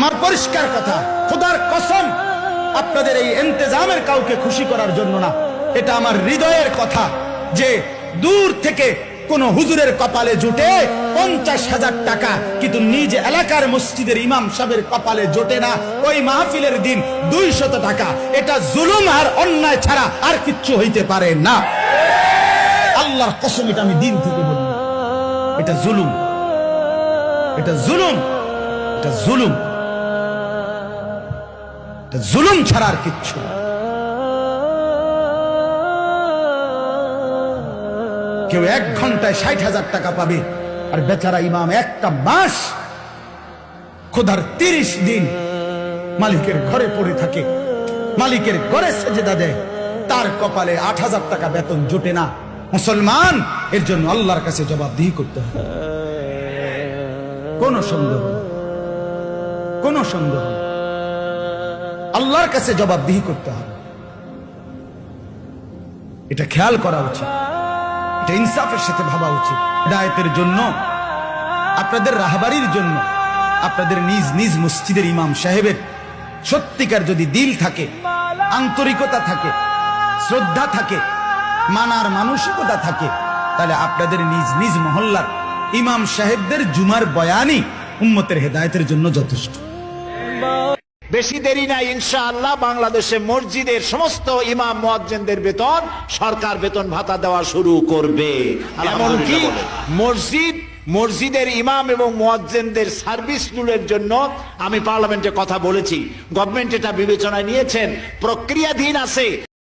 আমার পরিষ্কার কথা, খোদার কসম, আপনাদের এই এন্তেজামের কাউকে খুশি করার জন্য না। এটা আমার হৃদয়ের কথা যে দূর থেকে কোন হুজুরের কপালে জুটে পঞ্চাশ হাজার টাকা, কিন্তু নিজ এলাকার মসজিদের ইমাম সাহেবের কপালে জোটে না। ওই মাহফিলের দিন দুই শত টাকা। এটা জুলুম আর অন্যায় ছাড়া আর কিচ্ছু হইতে পারে না। আল্লাহর কসম এটা আমি দিন থেকে বলি। এটা জুলুম। এটা জুলুম। এটা জুলুম। জুলুম ছাড়া আর কিচ্ছু কেউ এক ঘন্টায় ষাট হাজার টাকা পাবে, আর বেচারা ইমাম একটা মাস খোদার তিরিশ দিন মালিকের ঘরে পড়ে থাকে, মালিকের ঘরে সেজেদা দেয়, তার কপালে আট হাজার টাকা বেতন জোটে না মুসলমান, এর জন্য আল্লাহর কাছে জবাবদিহি করতে হবে কোন সন্দেহ। কোন সন্দেহ। আল্লাহর কাছে জবাবদিহি করতে হবে। এটা খেয়াল করা উচিত। এটা ইনসাফের সাথে ভাবা উচিত। দায়তের জন্য, আপনাদের রাহবারির জন্য, আপনাদের নিজ নিজ মসজিদের ইমাম সাহেবের সত্যিকার যদি দিল থাকে, আন্তরিকতা থাকে, শ্রদ্ধা থাকে, মানার মানসিকতা থাকে, তাহলে আপনাদের নিজ নিজ মহল্লার ইমাম সাহেবদের জুমার বয়ানই উম্মতের হেদায়তের জন্য যথেষ্ট। বেশি দেরি নাই ইনশাআল্লাহ বাংলাদেশে মসজিদের সমস্ত ইমাম মোয়াজ্জেনদের বেতন সরকার বেতন ভাতা দেওয়া শুরু করবে। এমনকি মসজিদ মসজিদের ইমাম এবং মোয়াজ্জেনদের সার্ভিস রুলের জন্য আমি পার্লামেন্টে কথা বলেছি। গভর্নমেন্ট এটা বিবেচনায় নিয়েছেন। প্রক্রিয়াধীন আছে।